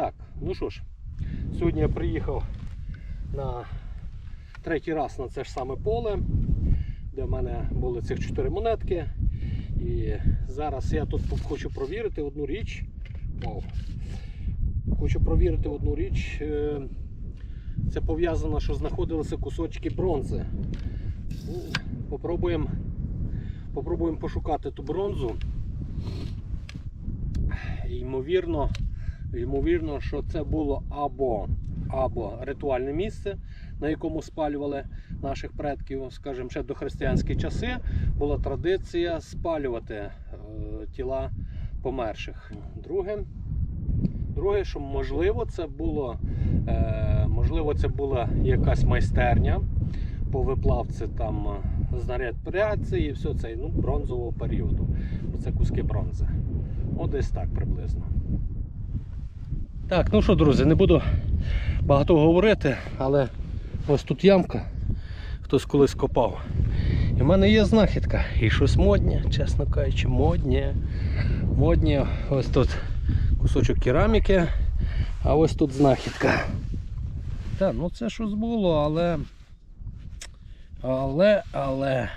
Так, ну що ж, сьогодні я приїхав на третій раз на це ж саме поле, де в мене були цих чотири монетки. І зараз я тут хочу провірити одну річ. Вау. Хочу провірити одну річ. Е, Це пов'язано, що знаходилися кусочки бронзи. Ну, Попробуємо попробуємо пошукати ту бронзу. Ймовірно, ймовірно, що це було або, або ритуальне місце, на якому спалювали наших предків, скажімо, ще до християнські часи була традиція спалювати е, тіла померших. Друге, друге, що можливо, це було, е, можливо, це була якась майстерня по виплавці там е, знаряд праці і все це ну, бронзового періоду. Це куски бронзи. От десь так приблизно. Так, ну що, друзі, не буду багато говорити, але ось тут ямка, хтось колись копав. І в мене є знахідка. І щось моднє, чесно кажучи, моднє. Моднє. Ось тут кусочок кераміки, а ось тут знахідка. Так, ну це щось було, але. Але, але.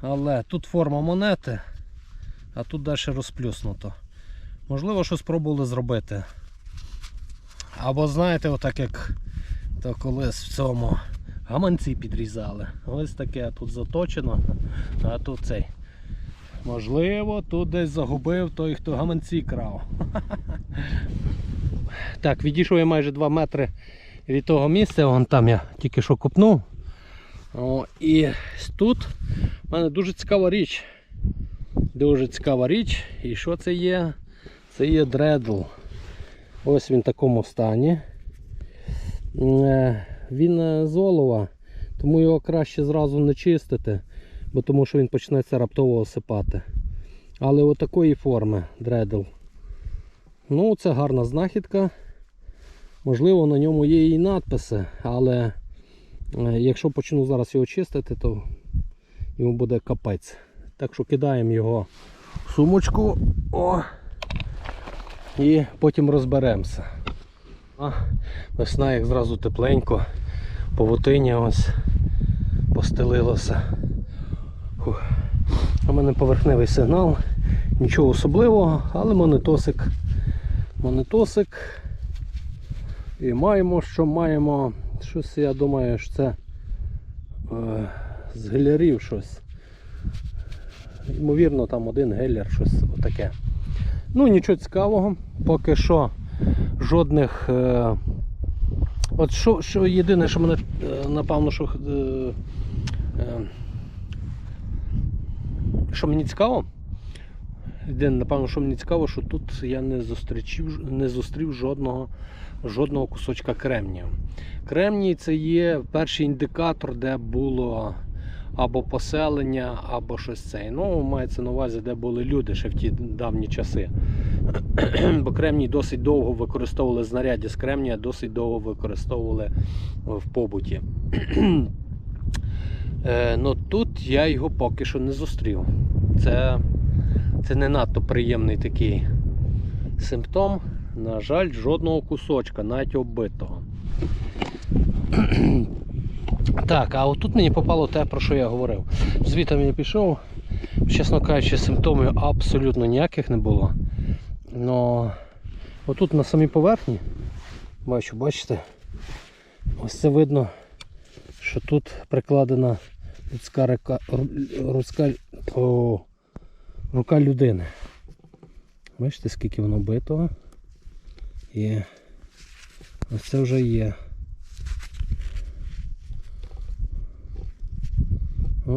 Але тут форма монети, а тут далі розплюснуто. Можливо, щось спробували зробити. Або знаєте, отак як то колись в цьому гаманці підрізали. Ось таке тут заточено, а тут цей. Можливо, тут десь загубив той, хто гаманці крав. Так, відійшов я майже 2 метри від того місця, вон там я тільки що купнув. О, і тут в мене дуже цікава річ. Дуже цікава річ. І що це є? Це є дредл. Ось він в такому стані. Е, Він е, з олова, тому його краще зразу не чистити, бо тому що він почнеться раптово осипати. Але отакої форми дредл. Ну, це гарна знахідка. Можливо, на ньому є і надписи, але е, якщо почну зараз його чистити, то йому буде капець. Так що кидаємо його в сумочку О, і потім розберемося. А, весна як зразу тепленько, павутиння ось постелилося. У мене поверхневий сигнал, нічого особливого, але монетосик. Монетосик. І маємо, що маємо. Щось я думаю, що це е, з гелярів щось. Ймовірно, там один гелер, щось отаке. Ну, нічого цікавого, поки що жодних. Е, от що, що єдине, що мене е, напевно, що, е, е, що мені цікаво, єдине, напевно, що мені цікаво, що тут я не зустрічів, не зустрів жодного, жодного кусочка кремнію. Кремній це є перший індикатор, де було або поселення, або щось це. Ну, мається на увазі, де були люди ще в ті давні часи. Бо кремній досить довго використовували знаряддя з кремнія, досить довго використовували в побуті. Е, ну тут я його поки що не зустрів. Це, це не надто приємний такий симптом. На жаль, жодного кусочка, навіть оббитого. Так, а отут мені попало те, про що я говорив. Звітом я пішов. Чесно кажучи, симптомів абсолютно ніяких не було. Но отут на самій поверхні, бачу, бачите, ось це видно, що тут прикладена людська рука, ру- руцька, о, рука людини. Бачите, скільки воно битого. І ось це вже є.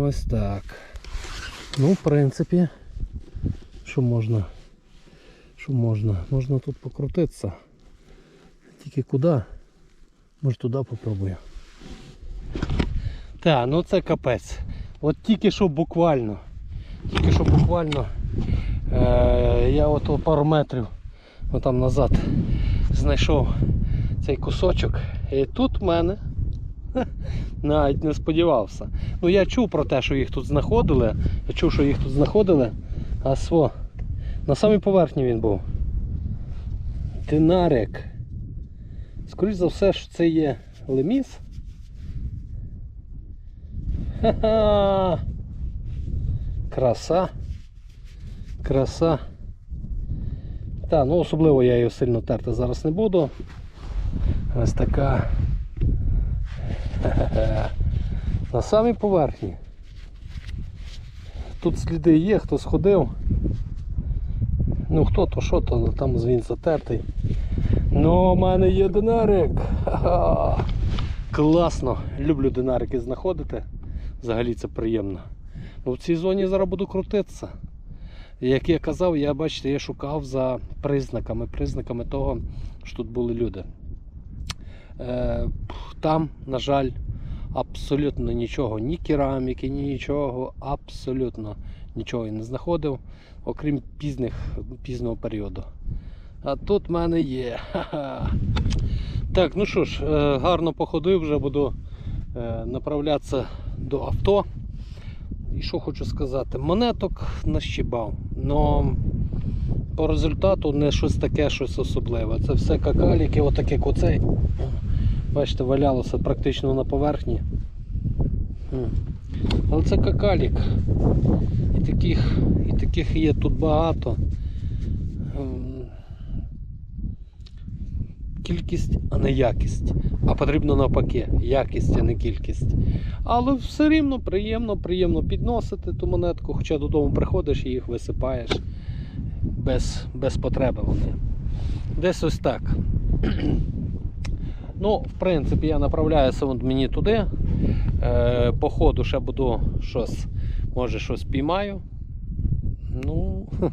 Ось так. Ну, в принципі, що можна? Що можна? Можна тут покрутитися. Тільки куди? Може туди попробую. Так, ну це капець. От тільки що буквально. Тільки що буквально е, я от пару метрів отам назад знайшов цей кусочок. І тут в мене навіть не сподівався. Ну я чув про те, що їх тут знаходили. Я чув, що їх тут знаходили. А сво, На самій поверхні він був. Динарик. Скоріше за все, що це є леміс. Ха-ха! Краса. Краса. Та, ну особливо я її сильно терти зараз не буду. Ось така. На самій поверхні. Тут сліди є, хто сходив. Ну хто то, що то, там він затертий. Ну, у мене є динарик. Класно. Люблю динарики знаходити. Взагалі це приємно. Ну, в цій зоні зараз буду крутитися. Як я казав, я бачите, я шукав за признаками, признаками того, що тут були люди. Е, там, на жаль, абсолютно нічого, ні кераміки, ні нічого, абсолютно нічого я не знаходив, окрім пізних, пізного періоду. А тут в мене є. Так, ну що ж, е, гарно походив, вже буду е, направлятися до авто. І що хочу сказати, монеток нащибав. Но по результату не щось таке, щось особливе. Це все какаліки, отаке як оцей. Бачите, валялося практично на поверхні. Але це какалік. І таких, і таких є тут багато. Ем, Кількість, а не якість. А потрібно навпаки, якість, а не кількість. Але все рівно приємно, приємно підносити ту монетку, хоча додому приходиш і їх висипаєш без, без потреби вони. Десь ось так. Ну, в принципі, я направляюся от мені туди. Е, по ходу ще буду щось, може щось піймаю. Ну,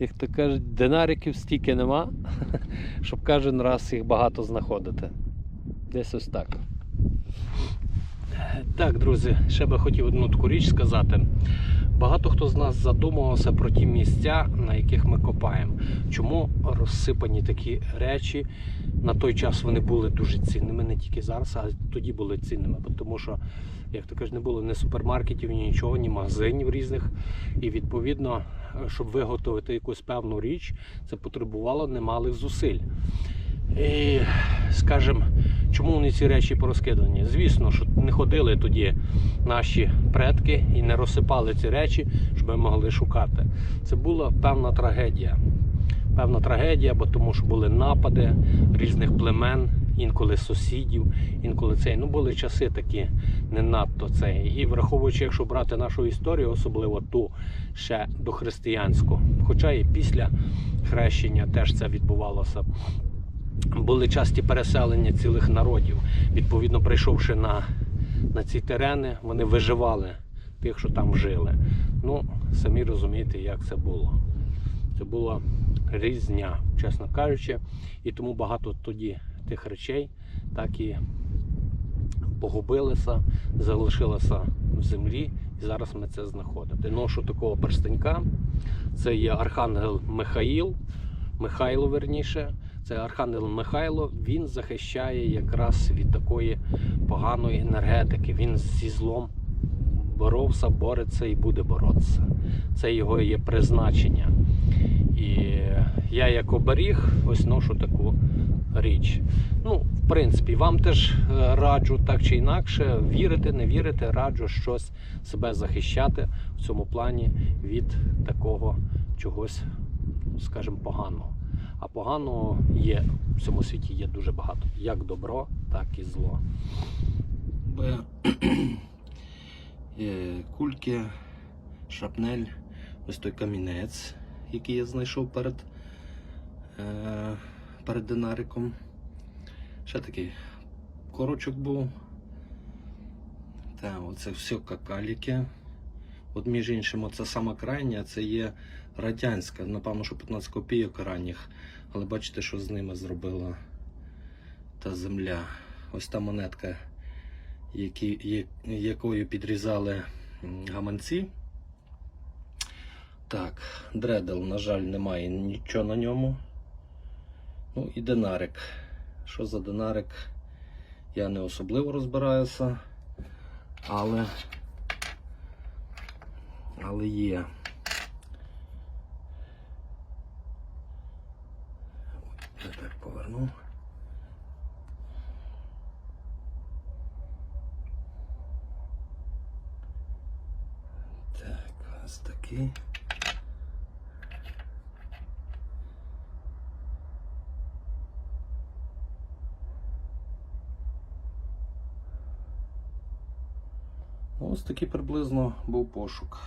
як то кажуть, динариків стільки нема, щоб кожен раз їх багато знаходити. Десь ось так. Так, друзі, ще би хотів одну таку річ сказати. Багато хто з нас задумувався про ті місця, на яких ми копаємо. Чому розсипані такі речі? На той час вони були дуже цінними, не тільки зараз, а тоді були цінними. Тому що, як то кажуть, не було ні супермаркетів, ні нічого, ні магазинів різних. І відповідно, щоб виготовити якусь певну річ, це потребувало немалих зусиль. І, скажімо, чому вони ці речі порозкидані? Звісно, що не ходили тоді наші предки і не розсипали ці речі, щоб ми могли шукати. Це була певна трагедія. Певна трагедія, бо тому що були напади різних племен, інколи сусідів, інколи цей. Ну були часи такі не надто цей. І враховуючи, якщо брати нашу історію, особливо ту ще дохристиянську, хоча і після хрещення теж це відбувалося були часті переселення цілих народів. Відповідно, прийшовши на, на ці терени, вони виживали тих, що там жили. Ну, самі розумієте, як це було. Це була різня, чесно кажучи, і тому багато тоді тих речей так і погубилися, залишилося в землі, і зараз ми це знаходимо. Ношу такого перстенька. Це є Архангел Михаїл, Михайло верніше. Це Архангел Михайло, він захищає якраз від такої поганої енергетики. Він зі злом боровся, бореться і буде боротися. Це його є призначення. І я як оберіг ось ношу таку річ. Ну, в принципі, вам теж е, раджу так чи інакше, вірити, не вірити, раджу щось себе захищати в цьому плані від такого чогось, скажімо, поганого. А поганого є в цьому світі є дуже багато. Як добро, так і зло. Кульки, шрапнель, ось той камінець, який я знайшов перед, е, перед динариком. Ще такий корочок був. Та, оце все какаліки. От між іншим, це сама крайня, це є радянська, напевно, що 15 копійок ранніх. Але бачите, що з ними зробила та земля. Ось та монетка, які, якою підрізали гаманці. Так, дредел, на жаль, немає нічого на ньому. Ну і динарик. Що за динарик? Я не особливо розбираюся, але, але є. Ось такий. Ось такий приблизно був пошук.